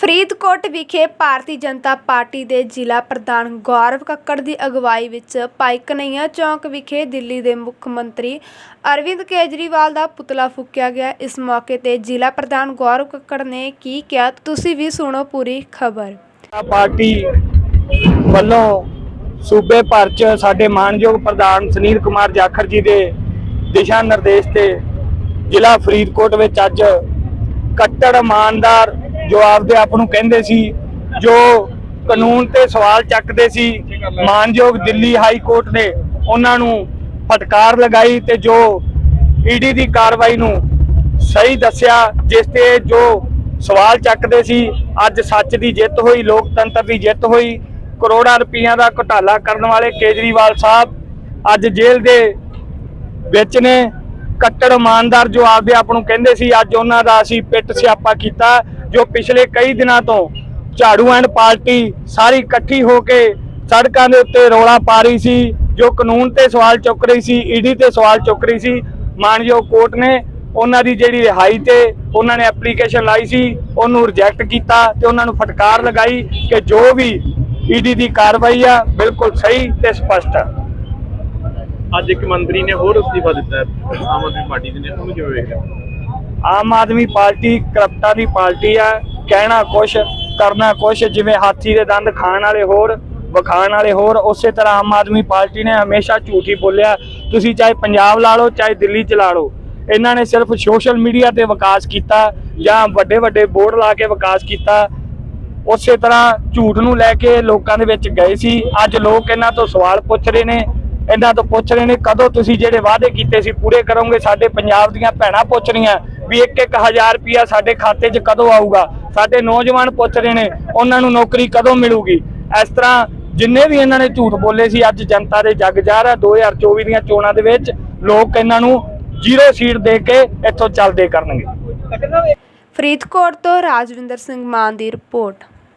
ਫਰੀਦਕੋਟ ਵਿਖੇ ਭਾਰਤੀ ਜਨਤਾ ਪਾਰਟੀ ਦੇ ਜ਼ਿਲ੍ਹਾ ਪ੍ਰਧਾਨ ਗੌਰਵ ਕੱਕੜ ਦੀ ਅਗਵਾਈ ਵਿੱਚ ਭਾਈ ਕਨਈਆ ਚੌਂਕ ਵਿਖੇ ਦਿੱਲੀ ਦੇ ਮੁੱਖ ਮੰਤਰੀ ਅਰਵਿੰਦ ਕੇਜਰੀਵਾਲ ਦਾ ਪੁਤਲਾ ਫੂਕਿਆ ਗਿਆ। ਇਸ ਮੌਕੇ ਤੇ ਜ਼ਿਲ੍ਹਾ ਪ੍ਰਧਾਨ ਗੌਰਵ ਕੱਕੜ ਨੇ ਕੀ ਕਿਹਾ, ਤੁਸੀਂ ਵੀ ਸੁਣੋ ਪੂਰੀ ਖਬਰ। ਪਾਰਟੀ ਵੱਲੋਂ ਸੂਬੇ ਭਰ ਚ ਸਾਡੇ ਮਾਨਯੋਗ ਪ੍ਰਧਾਨ ਸੁਨੀਲ ਕੁਮਾਰ ਜਾਖੜ ਜੀ ਦੇ ਦਿਸ਼ਾ ਨਿਰਦੇਸ਼ ਤੇ ਜ਼ਿਲ੍ਹਾ ਫਰੀਦਕੋਟ ਵਿੱਚ ਅੱਜ ਕੱਟੜ ਇਮਾਨਦਾਰ ਜੋ ਆਪਦੇ ਆਪ ਨੂੰ ਕਹਿੰਦੇ ਸੀ, ਜੋ ਕਾਨੂੰਨ ਤੇ ਸਵਾਲ ਚੱਕਦੇ ਸੀ, ਮਾਨਯੋਗ ਦਿੱਲੀ ਹਾਈ ਕੋਰਟ ਨੇ ਉਹਨਾਂ ਨੂੰ ਫਟਕਾਰ ਲਗਾਈ ਤੇ ਜੋ ਈਡੀ ਦੀ ਕਾਰਵਾਈ ਨੂੰ ਸਹੀ ਦੱਸਿਆ, ਜਿਸ ਤੇ ਜੋ ਸਵਾਲ ਚੱਕਦੇ ਸੀ, ਅੱਜ ਸੱਚ ਦੀ ਜਿੱਤ ਹੋਈ, ਲੋਕਤੰਤਰ ਦੀ ਜਿੱਤ ਹੋਈ, ਕਰੋੜਾਂ ਰੁਪਈਆਂ ਦਾ ਘੁਟਾਲਾ ਕਰਨ ਵਾਲੇ ਕੇਜਰੀਵਾਲ ਸਾਹਿਬ ਅੱਜ ਜੇਲ੍ਹ ਦੇ ਵਿੱਚ ਨੇ। ਕੱਟੜ ਇਮਾਨਦਾਰ ਜੋ ਆਪਦੇ ਆਪ ਨੂੰ ਕਹਿੰਦੇ ਸੀ, ਅੱਜ ਉਹਨਾਂ ਦਾ ਅਸੀਂ ਪਿੱਟ ਸਿਆਪਾ ਕੀਤਾ। ਜੋ ਪਿਛਲੇ ਕਈ ਦਿਨਾਂ ਤੋਂ ਝਾੜੂ ਐਂਡ ਪਾਰਟੀ ਸਾਰੀ ਇਕੱਠੀ ਹੋ ਕੇ ਸੜਕਾਂ ਦੇ ਉੱਤੇ ਰੋਲਾ ਪਾ ਰਹੀ ਸੀ, ਜੋ ਕਾਨੂੰਨ ਤੇ ਸਵਾਲ ਚੁੱਕ ਰਹੀ ਸੀ, ਈਡੀ ਤੇ ਸਵਾਲ ਚੁੱਕ ਰਹੀ ਸੀ, ਮਾਨਯੋਗ ਕੋਰਟ ਨੇ ਉਹਨਾਂ ਦੀ ਜਿਹੜੀ ਰਿਹਾਈ ਤੇ ਉਹਨਾਂ ਨੇ ਐਪਲੀਕੇਸ਼ਨ ਲਾਈ ਸੀ, ਉਹਨੂੰ ਰਿਜੈਕਟ ਕੀਤਾ ਤੇ ਉਹਨਾਂ ਨੂੰ ਫਟਕਾਰ ਲਗਾਈ ਕਿ ਜੋ ਵੀ ਈਡੀ ਦੀ ਕਾਰਵਾਈ ਆ, ਬਿਲਕੁਲ ਸਹੀ ਤੇ ਸਪਸ਼ਟ ਆ। ਅੱਜ ਇੱਕ ਮੰਤਰੀ ਨੇ ਹੋਰ ਅਸਤੀਫਾ ਦਿੱਤਾ ਆਮ ਆਦਮੀ ਪਾਰਟੀ ਦੇ ਨੇ, ਉਹਨੂੰ ਕਿਵੇਂ ਵੇਖਿਆ ਆਮ ਆਦਮੀ ਪਾਰਟੀ ਕਰਪਟਾਂ ਦੀ ਪਾਰਟੀ ਆ, ਕਹਿਣਾ ਕੁਛ, ਕਰਨਾ ਕੁਛ, ਜਿਵੇਂ ਹਾਥੀ ਦੇ ਦੰਦ ਖਾਣ ਵਾਲੇ ਹੋਰ ਵਿਖਾਣ ਵਾਲੇ ਹੋਰ, ਉਸੇ ਤਰ੍ਹਾਂ ਆਮ ਆਦਮੀ ਪਾਰਟੀ ਨੇ ਹਮੇਸ਼ਾ ਝੂਠ ਹੀ ਬੋਲਿਆ, ਤੁਸੀਂ ਚਾਹੇ ਪੰਜਾਬ ਲਾ ਲਓ, ਚਾਹੇ ਦਿੱਲੀ ਚ ਲਾ ਲਓ। ਇਹਨਾਂ ਨੇ ਸਿਰਫ ਸੋਸ਼ਲ ਮੀਡੀਆ ਤੇ ਵਿਕਾਸ ਕੀਤਾ, ਜਾਂ ਵੱਡੇ ਵੱਡੇ ਬੋਰਡ ਲਾ ਕੇ ਵਿਕਾਸ ਕੀਤਾ। ਉਸੇ ਤਰ੍ਹਾਂ ਝੂਠ ਨੂੰ ਲੈ ਕੇ ਲੋਕਾਂ ਦੇ ਵਿੱਚ ਗਏ ਸੀ। ਅੱਜ ਲੋਕ ਇਹਨਾਂ ਤੋਂ ਸਵਾਲ ਪੁੱਛ ਰਹੇ ਨੇ। ਇਹਨਾਂ ਤੋਂ ਪੁੱਛ ਰਹੇ ਨੇ, ਕਦੋਂ ਤੁਸੀਂ ਜਿਹੜੇ ਵਾਅਦੇ ਕੀਤੇ ਸੀ, ਪੂਰੇ ਕਰੋਗੇ? ਸਾਡੇ ਪੰਜਾਬ ਦੀਆਂ ਭੈਣਾਂ ਪੁੱਛ ਰਹੀਆਂ। ਵੀ ਇੱਕ ਇੱਕ ਹਜ਼ਾਰ ਰੁਪਿਆ ਸਾਡੇ ਖਾਤੇ 'ਚ ਕਦੋਂ ਆਊਗਾ? ਸਾਡੇ ਨੌਜਵਾਨ ਪੁੱਛ ਰਹੇ ਨੇ, ਉਹਨਾਂ ਨੂੰ ਨੌਕਰੀ ਕਦੋਂ ਮਿਲੂਗੀ? ਇਸ ਤਰ੍ਹਾਂ ਜਿੰਨੇ ਵੀ ਇਹਨਾਂ ਨੇ ਝੂਠ ਬੋਲੇ ਸੀ, ਅੱਜ ਜਨਤਾ ਦੇ ਜੱਗ ਜ਼ਾਹਰ ਹੈ 2024 ਦੀਆਂ ਚੋਣਾਂ ਦੇ ਵਿੱਚ ਲੋਕ ਇਹਨਾਂ ਨੂੰ ਜ਼ੀਰੋ ਸੀਟ ਦੇ ਕੇ ਇੱਥੋਂ ਚੱਲਦੇ ਕਰਨਗੇ। ਫਰੀਦਕੋਟ ਤੋਂ ਰਾਜਵਿੰਦਰ ਸਿੰਘ ਮਾਨ ਦੀ ਰਿਪੋਰਟ।